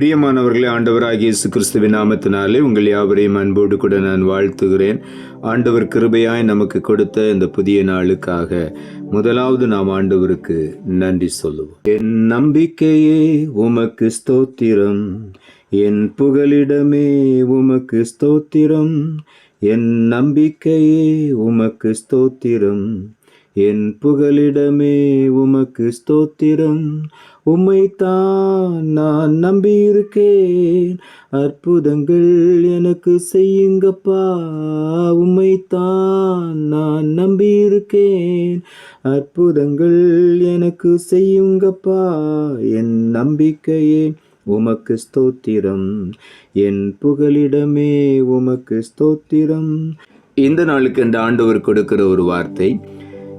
பிரியமானவர்களே ஆண்டவராகிய இயேசு கிறிஸ்துவின் நாமத்தினாலே உங்கள் யாவரையும் அன்போடு கூட நான் வாழ்த்துகிறேன். ஆண்டவர் கிருபையாய் நமக்கு கொடுத்த இந்த புதிய நாளுக்காக முதலாவது நாம் ஆண்டவருக்கு நன்றி சொல்லுவோம். என் நம்பிக்கையே உமக்கு ஸ்தோத்திரம். என் புகலிடமே உமக்கு ஸ்தோத்திரம். என் நம்பிக்கையே உமக்கு ஸ்தோத்திரம். என் புகலிடமே உமக்கு ஸ்தோத்திரம். உம்மைத்தான் நான் நம்பியிருக்கேன். அற்புதங்கள் எனக்கு செய்யுங்கப்பா. உம்மைத்தான் நான் நம்பியிருக்கேன். அற்புதங்கள் எனக்கு செய்யுங்கப்பா. என் நம்பிக்கையே உமக்கு ஸ்தோத்திரம். என் புகலிடமே உமக்கு ஸ்தோத்திரம். இந்த நாளுக்கு இந்த ஆண்டவர் கொடுக்கிற ஒரு வார்த்தை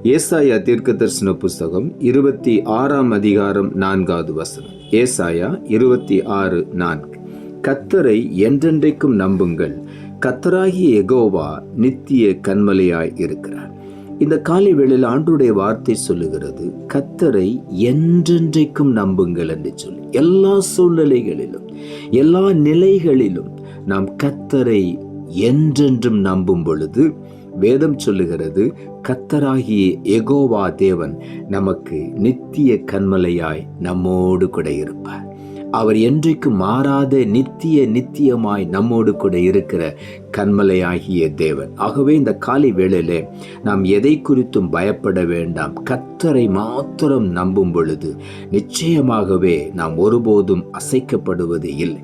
ஏசாயா தீர்க்க தரிசன புஸ்தகம் இருபத்தி ஆறாம் அதிகாரம் நான்காவது வசனம். ஏசாயா இருபத்தி ஆறு நான்கு. கத்தரை என்றென்றைக்கும் நம்புங்கள். கத்தராகிய எகோவா நித்திய கண்மலையாய் இருக்கிறார். இந்த காலை வேளையில் ஆண்டுடைய வார்த்தை சொல்லுகிறது கத்தரை என்றென்றைக்கும் நம்புங்கள் என்று சொல்லி. எல்லா சூழ்நிலைகளிலும் எல்லா நிலைகளிலும் நாம் கத்தரை என்றென்றும் நம்பும் பொழுது வேதம் சொல்லுகிறது கத்தராகிய எகோவா தேவன் நமக்கு நித்திய கண்மலையாய் நம்மோடு கூட இருப்பார். அவர் என்றைக்கு மாறாத நித்திய நித்தியமாய் நம்மோடு கூட இருக்கிற கண்மலையாகிய தேவன். ஆகவே இந்த காலை வேளையிலே நாம் எதை குறித்தும் பயப்பட வேண்டாம். கத்தரை மாத்திரம் நம்பும் பொழுது நிச்சயமாகவே நாம் ஒருபோதும் அசைக்கப்படுவது இல்லை.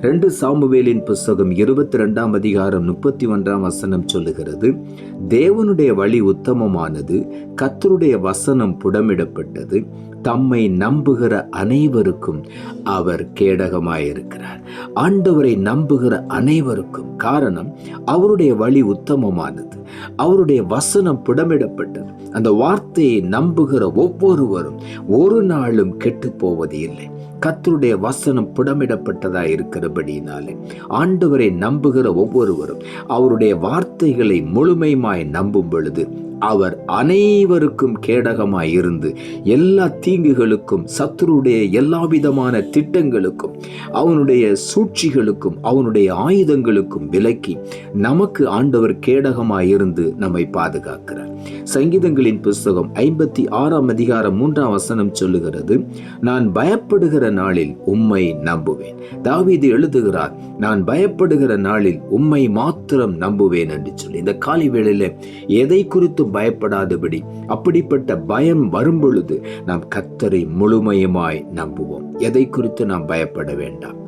ரெண்டு சாமுவேலின் புஸ்தகம் இருபத்தி ரெண்டாம் அதிகாரம் முப்பத்தி ஒன்றாம் வசனம் சொல்லுகிறது தேவனுடைய வழி உத்தமமானது கத்தருடைய வசனம் புடமிடப்பட்டது தம்மை நம்புகிற அனைவருக்கும் அவர் கேடகமாயிருக்கிறார். ஆண்டவரை நம்புகிற அனைவருக்கும் காரணம் அவருடைய வழி உத்தமமானது அவருடைய வசனம் புடமிடப்பட்டது. அந்த வார்த்தையை நம்புகிற ஒவ்வொருவரும் ஒரு நாளும் கெட்டு போவது இல்லை கத்தருடைய வசனம் புடமிடப்பட்டதாக இருக்கிறபடினாலே ஆண்டவரை நம்புகிற ஒவ்வொருவரும் அவருடைய வார்த்தைகளை முழுமையுமாய் நம்பும் பொழுது அவர் அனைவருக்கும் கேடகமாய் இருந்து எல்லா தீங்குகளுக்கும் சத்துருடைய எல்லா விதமான திட்டங்களுக்கும் அவனுடைய சூழ்ச்சிகளுக்கும் அவனுடைய ஆயுதங்களுக்கும் விலக்கி நமக்கு ஆண்டவர் கேடகமாய் இருந்து நம்மை பாதுகாக்கிறார். சங்கீதங்களின் புஸ்தகம் ஐம்பத்தி ஆறாம் அதிகாரம் மூன்றாம் வசனம் சொல்லுகிறது நான் பயப்படுகிற நாளில் உம்மை நம்புவேன். தாவீது எழுதுகிறார் நான் பயப்படுகிற நாளில் உம்மை மாத்திரம் நம்புவேன் என்று சொல்லி. இந்த காலை வேளையில எதை குறித்து பயப்படாதபடி அப்படிப்பட்ட பயம் வரும்பொழுது நாம் கத்தரை முழுமையுமாய் நம்புவோம். எதை குறித்து நாம் பயப்பட வேண்டாம்?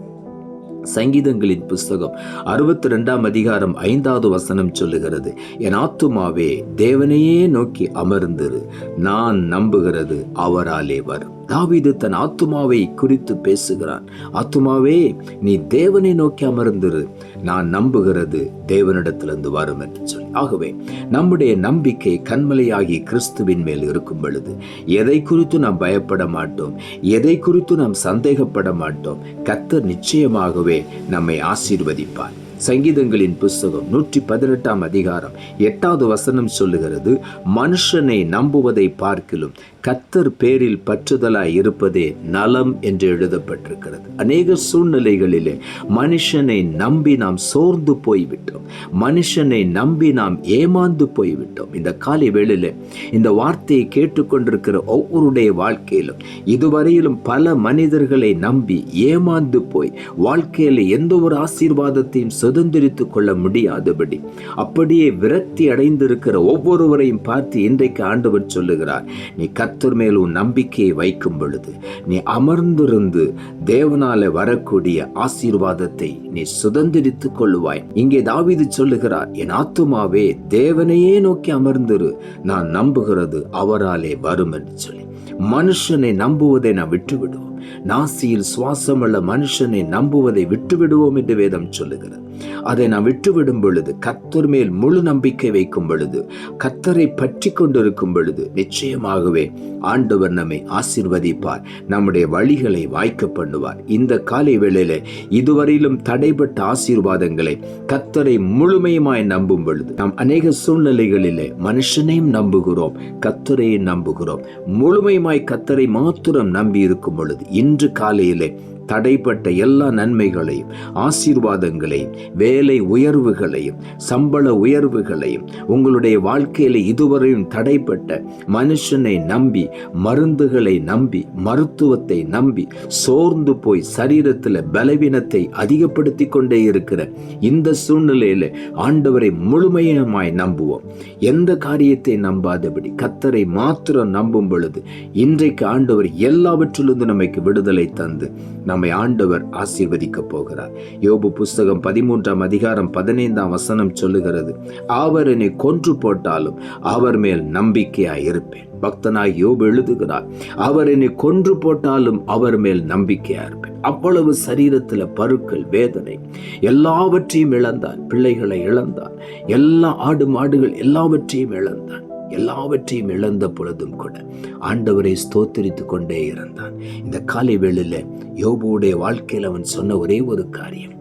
சங்கீதங்களின் புஸ்தகம் அறுபத்தி ரெண்டாம் அதிகாரம் ஐந்தாவது வசனம் சொல்லுகிறது என் ஆத்துமாவே தேவனையே நோக்கி அமர்ந்திரு. நான் நம்புகிறது அவராலே வரும். தாவிது தன் ஆத்துமாவை குறித்து பேசுகிறான் ஆத்துமாவே நீ தேவனை நோக்கி அமர்ந்திரு. நான் நம்புகிறது தேவனிடத்திலிருந்து வரும் என்று ஆகவே நம்முடைய நம்பிக்கை கண்மலையாகி கிறிஸ்துவின் மேல் இருக்கும் பொழுது எதை குறித்து நாம் பயப்பட மாட்டோம் எதை குறித்து நாம் சந்தேகப்பட மாட்டோம் கத்தர் நிச்சயமாகவே நம்மை ஆசீர்வதிப்பார். சங்கீதங்களின் புஸ்தகம் நூற்றி பதினெட்டாம் அதிகாரம் எட்டாவது வசனம் சொல்லுகிறது மனுஷனை நம்புவதை பார்க்கிலும் கத்தர் பேரில் பற்றுதலாய் இருப்பதே நலம் என்று எழுதப்பட்டிருக்கிறது. அநேக சூழ்நிலைகளிலே மனுஷனை நம்பி நாம் சோர்ந்து போய்விட்டோம். மனுஷனை நம்பி நாம் ஏமாந்து போய்விட்டோம். இந்த காலை வேளையில இந்த வார்த்தையை கேட்டுக்கொண்டிருக்கிற ஒவ்வொருடைய வாழ்க்கையிலும் இதுவரையிலும் பல மனிதர்களை நம்பி ஏமாந்து போய் வாழ்க்கையில எந்த ஒரு ஆசீர்வாதத்தையும் சுதந்திரித்து கொள்ள முடியாதபடி அப்படியே விரக்தி அடைந்திருக்கிற ஒவ்வொருவரையும் பார்த்து இன்றைக்கு ஆண்டவர் சொல்லுகிறார் நீ கர்த்தர் மேல் உன் நம்பிக்கையை வைக்கும் பொழுது நீ அமர்ந்திருந்து தேவனால வரக்கூடிய ஆசீர்வாதத்தை நீ சுதந்திரித்துக் கொள்ளுவாய். இங்கே தாவிது சொல்லுகிறார் என் ஆத்துமாவே தேவனையே நோக்கி அமர்ந்திரு. நான் நம்புகிறது அவராலே வரும் என்று சொல்லி. மனுஷனை நம்புவதை நான் விட்டுவிடுவோம். நாசியில் சுவாசமுள்ள மனுஷனை நம்புவதை விட்டுவிடுவோம் என்று வேதம் சொல்லுகிறது. அதை நாம் விட்டுவிடும் பொழுது கத்தர் மேல் முழு நம்பிக்கை வைக்கும் பொழுது கத்தரை பற்றி கொண்டிருக்கும் பொழுது நிச்சயமாகவே ஆண்டவர் நம்மை ஆசிர்வதிப்பார் நம்முடைய வழிகளை வாய்க்க பண்ணுவார். இந்த காலை வேளையில இதுவரையிலும் தடைபட்ட ஆசீர்வாதங்களை கத்தரை முழுமையுமாய் நம்பும் பொழுது நாம் அநேக சூழ்நிலைகளிலே மனுஷனையும் நம்புகிறோம் கத்தரையும் நம்புகிறோம். முழுமையுமாய் கத்தரை மாத்திரம் நம்பி இருக்கும் பொழுது இன்று காலையிலே தடைப்பட்ட எல்லா நன்மைகளையும் ஆசீர்வாதங்களையும் வேலை உயர்வுகளையும் சம்பள உயர்வுகளையும் உங்களுடைய வாழ்க்கையில இதுவரையும் தடைப்பட்ட மனுஷனை நம்பி மருந்துகளை நம்பி மருத்துவத்தை நம்பி சோர்ந்து போய் சரீரத்தில் பலவீனத்தை அதிகப்படுத்தி கொண்டே இருக்கிற இந்த சூழ்நிலையில ஆண்டவரை முழுமையமாய் நம்புவோம். எந்த காரியத்தை நம்பாதபடி கத்தரை மாத்திரம் நம்பும் பொழுது இன்றைக்கு ஆண்டவர் எல்லாவற்றிலிருந்து நமக்கு விடுதலை தந்து நம் நம்மை ஆண்டவர் ஆசீர்வதிக்கப் போகிறார். யோபு புஸ்தகம் பதிமூன்றாம் அதிகாரம் பதினைந்தாம் வசனம் சொல்லுகிறது அவர் என்னை கொன்று போட்டாலும் அவர் மேல் நம்பிக்கையாய் இருப்பேன். பக்தனாய் யோபு எழுதுகிறார் அவர் என்னை கொன்று போட்டாலும் அவர் மேல் நம்பிக்கையா இருப்பேன். அவ்வளவு சரீரத்தில் பருக்கள் வேதனை எல்லாவற்றையும் இழந்தான் பிள்ளைகளை இழந்தான் எல்லா ஆடு மாடுகள் எல்லாவற்றையும் இழந்தான். எல்லாவற்றையும் இழந்த பொழுதும் கூட ஆண்டவரை ஸ்தோத்தரித்து கொண்டே இருந்தான் இந்த காலை வேளையில யோபுடைய வாழ்க்கையில் அவன் சொன்ன ஒரே ஒரு காரியம்.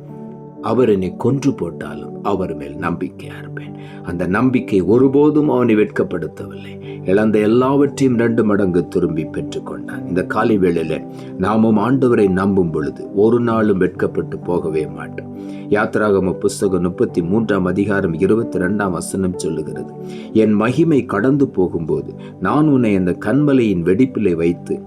அவர் என்னை கொன்று போட்டாலும் அவர் மேல் நம்பிக்கையா இருப்பேன் அந்த நம்பிக்கை ஒருபோதும் அவனை வெட்கப்படுத்தவில்லை. இழந்த எல்லாவற்றையும் ரெண்டு மடங்கு திரும்பி பெற்றுக்கொண்டான். இந்த காலை வேளையில நாமும் ஆண்டவரை நம்பும் பொழுது ஒரு நாளும் வெட்கப்பட்டு போகவே மாட்டோம். யாத்ராகம புஸ்தகம் முப்பத்தி மூன்றாம் அதிகாரம் இருபத்தி ரெண்டாம் வசனம் சொல்லுகிறது என் மகிமை கடந்து போகும்போது நான் உன்னை அந்த கண்மலையின் வெடிப்பிலே வைத்து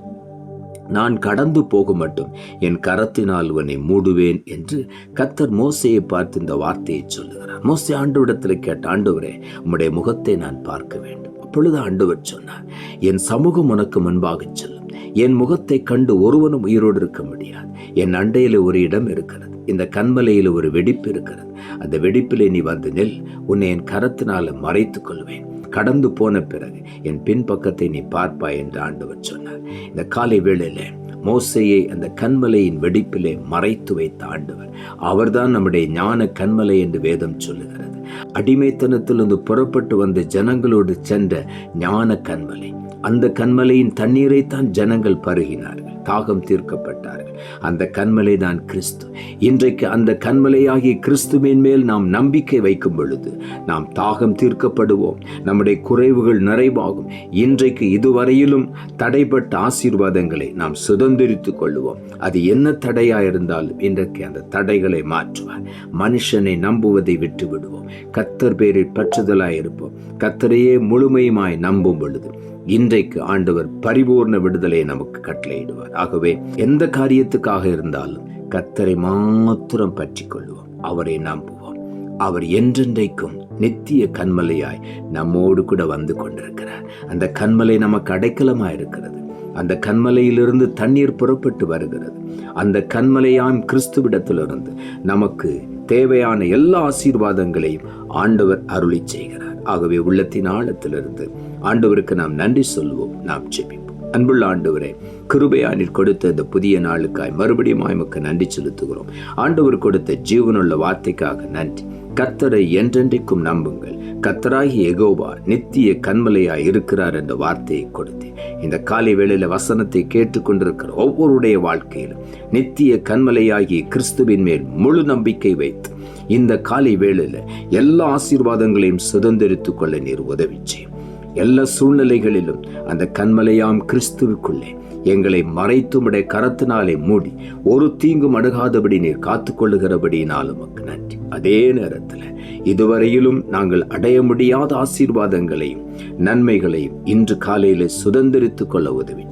நான் கடந்து போக மட்டும் என் கரத்தினால் உன்னை மூடுவேன் என்று கத்தர் மோசையை பார்த்து இந்த வார்த்தையை சொல்லுகிறார். மோசை ஆண்டவரிடத்தில் கேட்ட ஆண்டவரே உம்முடைய முகத்தை நான் பார்க்க வேண்டும். அப்பொழுது ஆண்டவர் சொன்னார் என் சமூகம் உனக்கு முன்பாக செல்லும். என் முகத்தை கண்டு ஒருவனும் உயிரோடு இருக்க முடியாது. என் அண்டையில் ஒரு இடம் இருக்கிறது. இந்த கண்மலையில் ஒரு வெடிப்பு இருக்கிறது. அந்த வெடிப்பிலே நீ வந்து நெல். உன்னை என் கரத்தினால மறைத்துக் கொள்வேன். கடந்து போன பிறகு என் பின்பக்கத்தை நீ பார்ப்பாய் என்று ஆண்டவர் சொன்னார். இந்த காலை வேளையில மோசையை அந்த கண்மலையின் வெடிப்பிலே மறைத்து வைத்த ஆண்டவர் அவர்தான் நம்முடைய ஞான கண்மலை என்று வேதம் சொல்லுகிறது. அடிமைத்தனத்திலிருந்து புறப்பட்டு வந்த ஜனங்களோடு சென்ற ஞான கண்மலை அந்த கண்மலையின் தண்ணீரைத்தான் ஜனங்கள் பருகினார்கள் தாகம் தீர்க்கப்பட்டார்கள். அந்த கண்மலை தான் கிறிஸ்து. இன்றைக்கு அந்த கண்மலையாகிய கிறிஸ்துவின் மேல் நாம் நம்பிக்கை வைக்கும் பொழுது நாம் தாகம் தீர்க்கப்படுவோம். நம்முடைய குறைவுகள் நிறைவாகும். இன்றைக்கு இதுவரையிலும் தடைப்பட்ட ஆசீர்வாதங்களை நாம் சுதந்திரித்துக் கொள்வோம். அது என்ன தடையா இருந்தாலும் இன்றைக்கு அந்த தடைகளை மாற்றுவார். மனுஷனை நம்புவதை விட்டு விடுவோம் கத்தர் பேரில் பற்றுதலாய் இருப்போம். கத்தரையே முழுமையுமாய் நம்பும் பொழுது இன்றைக்கு ஆண்டவர் பரிபூர்ண விடுதலை நமக்கு கட்டளையிடுவார். ஆகவே எந்த காரியம் காரியத்துக்காக இருந்தாலும் கத்தரை மாத்திரம் பற்றி கொள்வோம் அவரை நம்புவோம் அவர் என்றென்றைக்கும் நித்திய கண்மலையாய் நம்மோடு கூட வந்து கொண்டிருக்கிறார். அந்த கண்மலை நமக்கு அடைக்கலமாக இருக்கிறது. அந்த கண்மலையிலிருந்து தண்ணீர் புறப்பட்டு வருகிறது. அந்த கண்மலையாம் கிறிஸ்துவிடத்திலிருந்து நமக்கு தேவையான எல்லா ஆசீர்வாதங்களையும் ஆண்டவர் அருளி செய்கிறார். ஆகவே உள்ளத்தின் ஆழத்திலிருந்து ஆண்டவருக்கு நாம் நன்றி சொல்வோம். நாம் ஜெபிப்போம். அன்புள்ள ஆண்டவரே கிருபையானில் கொடுத்த இந்த புதிய நாளுக்காய் மறுபடியும் ஆய்மக்கு நன்றி செலுத்துகிறோம். ஆண்டவர் கொடுத்த ஜீவனுள்ள வார்த்தைக்காக நன்றி. கத்தரை என்றென்றைக்கும் நம்புங்கள். கத்தராகி எகோவா நித்திய கண்மலையாய் இருக்கிறார் என்ற வார்த்தையை கொடுத்து இந்த காலை வேளையில் வசனத்தை கேட்டுக்கொண்டிருக்கிற ஒவ்வொருடைய வாழ்க்கையிலும் நித்திய கண்மலையாகிய கிறிஸ்துவின் மேல் முழு நம்பிக்கை வைத்து இந்த காலை வேளையில் எல்லா ஆசீர்வாதங்களையும் சுதந்திரித்துக் கொள்ள நீர் உதவி செய்யும். எல்லா சூழ்நிலைகளிலும் அந்த கண்மலையாம் கிறிஸ்துவுக்குள்ளே எங்களை மறைத்துமுடைய கரத்தினாலே மூடி ஒரு தீங்கும் அணுகாதபடி நீர் காத்துக்கொள்ளுகிறபடியினாலும் உமக்கு நன்றி. அதே நேரத்தில் இதுவரையிலும் நாங்கள் அடைய முடியாத ஆசீர்வாதங்களையும் நன்மைகளையும் இன்று காலையிலே சுதந்திரித்துக் கொள்ள உதவி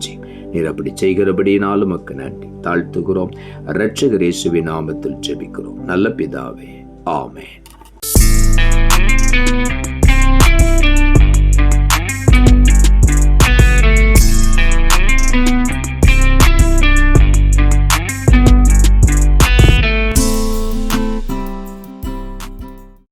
நீர் அப்படி செய்கிறபடியினாலும் உமக்கு நன்றி. தாழ்த்துகிறோம். இரட்சகர் இயேசுவின் நாமத்தில் ஜெபிக்கிறோம். நல்ல பிதாவே. ஆமே